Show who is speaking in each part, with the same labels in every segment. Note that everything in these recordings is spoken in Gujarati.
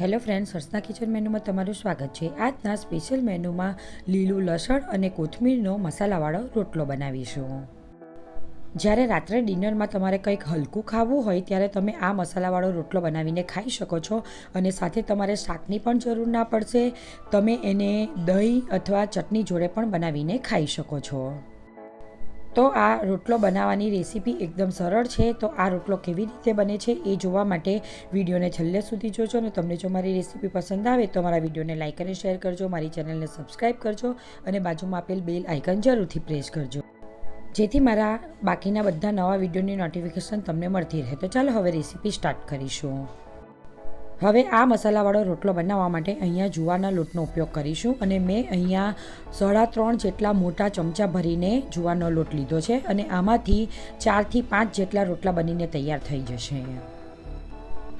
Speaker 1: હેલો ફ્રેન્ડ્સ, હર્ષના કિચન મેનુમાં તમારું સ્વાગત છે. આજના સ્પેશિયલ મેનુમાં લીલું લસણ અને કોથમીરનો મસાલાવાળો રોટલો બનાવીશું. જ્યારે રાત્રે ડિનરમાં તમારે કંઈક હલકું ખાવું હોય, ત્યારે તમે આ મસાલાવાળો રોટલો બનાવીને ખાઈ શકો છો અને સાથે તમારે શાકની પણ જરૂર ના પડશે. તમે એને દહીં અથવા ચટણી જોડે પણ બનાવીને ખાઈ શકો છો. તો આ રોટલો બનાવવાની રેસીપી એકદમ સરળ છે. તો આ રોટલો કેવી રીતે બને છે એ જોવા માટે વિડીયોને છેલ્લે સુધી જોજો અને તમને જો મારી રેસીપી પસંદ આવે તો મારા વિડીયોને લાઇક અને શેર કરજો, મારી ચેનલને સબસ્ક્રાઈબ કરજો અને બાજુમાં આપેલ બેલ આઇકન જરૂરથી પ્રેસ કરજો. જેથી મારા બાકીના બધા નવા વિડીયોની નોટિફિકેશન તમને મળતી રહે. તો ચાલો હવે રેસીપી સ્ટાર્ટ કરીશું. હવે આ મસાલાવાળો રોટલો બનાવવા માટે અહીંયા જુવારના લોટનો ઉપયોગ કરીશું અને મેં અહીંયા સાડા ત્રણ જેટલા મોટા ચમચા ભરીને જુવારનો લોટ લીધો છે અને આમાંથી ચારથી પાંચ જેટલા રોટલા બનીને તૈયાર થઈ જશે.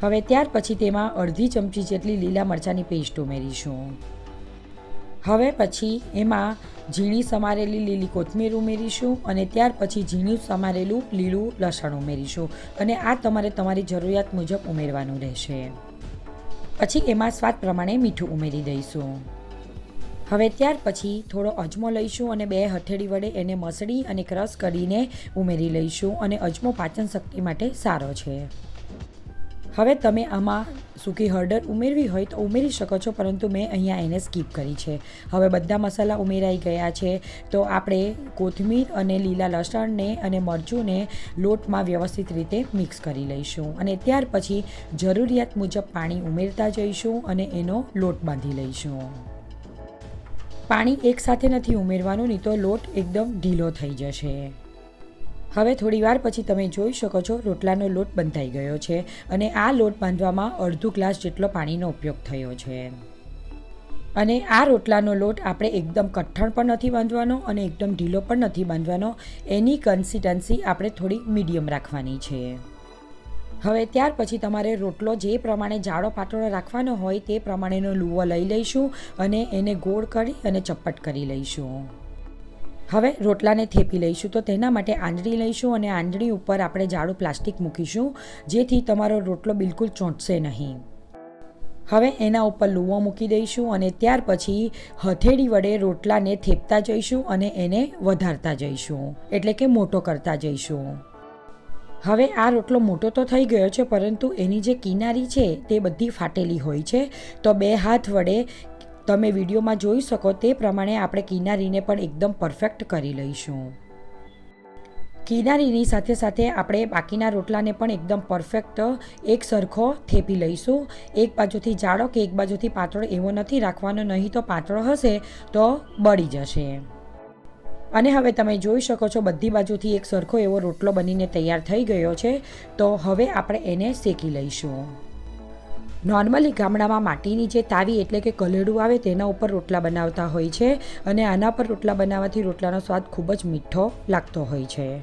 Speaker 1: હવે ત્યાર પછી તેમાં અડધી ચમચી જેટલી લીલા મરચાંની પેસ્ટ ઉમેરીશું. હવે પછી એમાં ઝીણી સમારેલી લીલી કોથમીર ઉમેરીશું અને ત્યાર પછી ઝીણું સમારેલું લીલું લસણ ઉમેરીશું અને આ તમારે તમારી જરૂરિયાત મુજબ ઉમેરવાનું રહેશે. પછી એમાં સ્વાદ પ્રમાણે મીઠું ઉમેરી દઈશું. હવે ત્યાર પછી થોડો અજમો લઈશું અને બે હથેળી વડે એને મસળી અને ક્રશ કરીને ઉમેરી લઈશું અને અજમો પાચન શક્તિ માટે સારો છે. હવે તમે આમાં સૂકી હળદર ઉમેરવી હોય તો ઉમેરી શકો છો, પરંતુ મેં અહીંયા એને સ્કીપ કરી છે. હવે બધા મસાલા ઉમેરાઈ ગયા છે. તો આપણે કોથમીર અને લીલા લસણને અને મરચુંને લોટમાં વ્યવસ્થિત રીતે મિક્સ કરી લઈશું. અને ત્યાર પછી જરૂરિયાત મુજબ પાણી ઉમેરતા જઈશું અને એનો લોટ બાંધી લઈશું. પાણી એકસાથે નથી ઉમેરવાનું, નહીં તો લોટ એકદમ ઢીલો થઈ જશે. હવે થોડી વાર પછી તમે જોઈ શકો છો રોટલાનો લોટ બંધાઈ ગયો છે અને આ લોટ બાંધવામાં અડધું ગ્લાસ જેટલો પાણીનો ઉપયોગ થયો છે. અને આ રોટલાનો લોટ આપણે એકદમ કઠણ પણ નથી બાંધવાનો અને એકદમ ઢીલો પણ નથી બાંધવાનો. એની કન્સિસ્ટન્સી આપણે થોડી મીડિયમ રાખવાની છે. હવે ત્યાર પછી તમારે રોટલો જે પ્રમાણે જાડો પાતળો રાખવાનો હોય તે પ્રમાણેનો લુવો લઈ લઈશું અને એને ગોળ કરી અને ચપ્પટ કરી લઈશું. હવે રોટલાને થેપી લઈશું તો તેના માટે આંજળી લઈશું અને આંજળી ઉપર આપણે જાડું પ્લાસ્ટિક મૂકીશું, જેથી તમારો રોટલો બિલકુલ ચોંટશે નહીં. હવે એના ઉપર લુવો મૂકી દઈશું અને ત્યાર પછી હથેળી વડે રોટલાને થેપતા જઈશું અને એને વધારતા જઈશું, એટલે કે મોટો કરતા જઈશું. હવે આ રોટલો મોટો તો થઈ ગયો છે, પરંતુ એની જે કિનારી છે તે બધી ફાટેલી હોય છે, તો બે હાથ વડે તમે વિડીયોમાં જોઈ શકો તે પ્રમાણે આપણે કિનારીને પણ એકદમ પરફેક્ટ કરી લઈશું. કિનારીની સાથે સાથે આપણે બાકીના રોટલાને પણ એકદમ પરફેક્ટ એક સરખો થેપી લઈશું. એક બાજુથી જાડો કે એક બાજુથી પાતળો એવો નથી રાખવાનો, નહીં તો પાતળો હશે તો બળી જશે. અને હવે તમે જોઈ શકો છો બધી બાજુથી એક સરખો એવો રોટલો બનીને તૈયાર થઈ ગયો છે. તો હવે આપણે એને શેકી લઈશું. નોર્મલી ગામડામાં માટીની જે તાવી એટલે કે કલેડું આવે તેના ઉપર રોટલા બનાવતા હોય છે અને આના પર રોટલા બનાવવાથી રોટલાનો સ્વાદ ખૂબ જ મીઠો લાગતો હોય છે.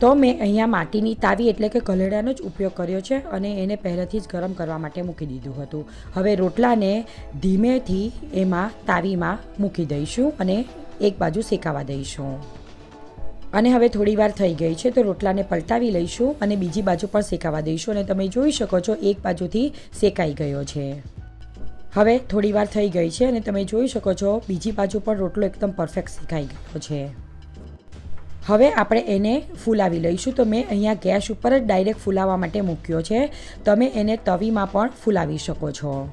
Speaker 1: તો મેં અહીંયા માટીની તાવી એટલે કે કલેડાનો જ ઉપયોગ કર્યો છે અને એને પહેલેથી જ ગરમ કરવા માટે મૂકી દીધું હતું. હવે રોટલાને ધીમેથી એમાં તાવીમાં મૂકી દઈશું અને એક બાજુ શેકાવા દઈશું. અને હવે થોડી વાર થઈ ગઈ છે, તો રોટલાને પલટાવી લઈશું અને બીજી બાજુ પણ શેકાવા દઈશું અને તમે જોઈ શકો છો, એક બાજુથી શેકાઈ ગયો છે. હવે થોડી વાર થઈ ગઈ છે અને તમે જોઈ શકો છો, બીજી બાજુ પણ રોટલો એકદમ પરફેક્ટ શેકાઈ ગયો છે. હવે આપણે એને ફૂલાવી લઈશું, તો મેં અહીંયા ગેસ ઉપર જ ડાયરેક્ટ ફૂલાવવા માટે મૂક્યો છે. તમે એને તવીમાં પણ ફૂલાવી શકો છો.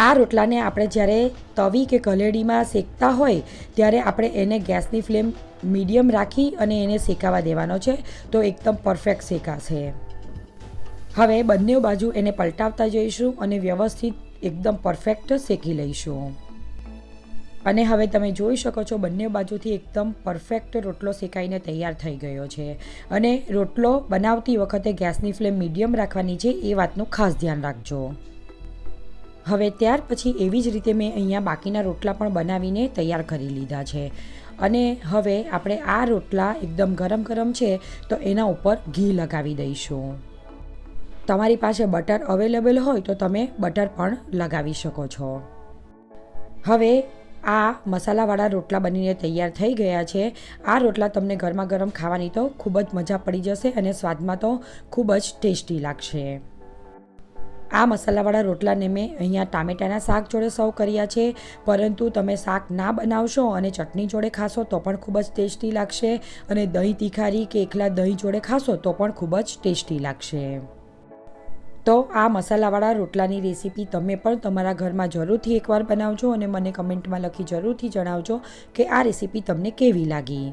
Speaker 1: આ રોટલાને આપણે જ્યારે તવી કે કલેડીમાં શેકતા હોય, ત્યારે આપણે એને ગેસની ફ્લેમ મીડિયમ રાખી અને એને શેકાવા દેવાનો છે. તો એકદમ પરફેક્ટ શેકાશે. હવે બંને બાજુ એને પલટાવતા જઈશું અને વ્યવસ્થિત એકદમ પરફેક્ટ શેકી લઈશું. અને હવે તમે જોઈ શકો છો બંને બાજુથી એકદમ પરફેક્ટ રોટલો શેકાઈને તૈયાર થઈ ગયો છે. અને રોટલો બનાવતી વખતે ગેસની ફ્લેમ મીડિયમ રાખવાની છે, એ વાતનું ખાસ ધ્યાન રાખજો. હવે ત્યાર પછી એવી જ રીતે મેં અહીંયા બાકીના રોટલા પણ બનાવીને તૈયાર કરી લીધા છે. અને હવે આપણે આ રોટલા એકદમ ગરમ ગરમ છે તો એના ઉપર ઘી લગાવી દઈશું. તમારી પાસે બટર અવેલેબલ હોય તો તમે બટર પણ લગાવી શકો છો. હવે આ મસાલાવાળા રોટલા બનીને તૈયાર થઈ ગયા છે. આ રોટલા તમને ગરમા ગરમ ખાવાની તો ખૂબ જ મજા પડી જશે અને સ્વાદમાં તો ખૂબ જ ટેસ્ટી લાગશે. આ મસાલાવાળા રોટલાને મેં અહીંયા ટામેટાના શાક જોડે સર્વ કર્યા છે. પરંતુ તમે શાક ના બનાવશો અને ચટણી જોડે ખાશો તો પણ ખૂબ જ ટેસ્ટી લાગશે અને દહીં તીખારી કે એકલા દહીં જોડે ખાશો તો પણ ખૂબ જ ટેસ્ટી લાગશે. તો આ મસાલાવાળા રોટલાની રેસીપી તમે પણ તમારા ઘરમાં જરૂરથી એકવાર બનાવજો અને મને કમેન્ટમાં લખી જરૂરથી જણાવજો કે આ રેસીપી તમને કેવી લાગી?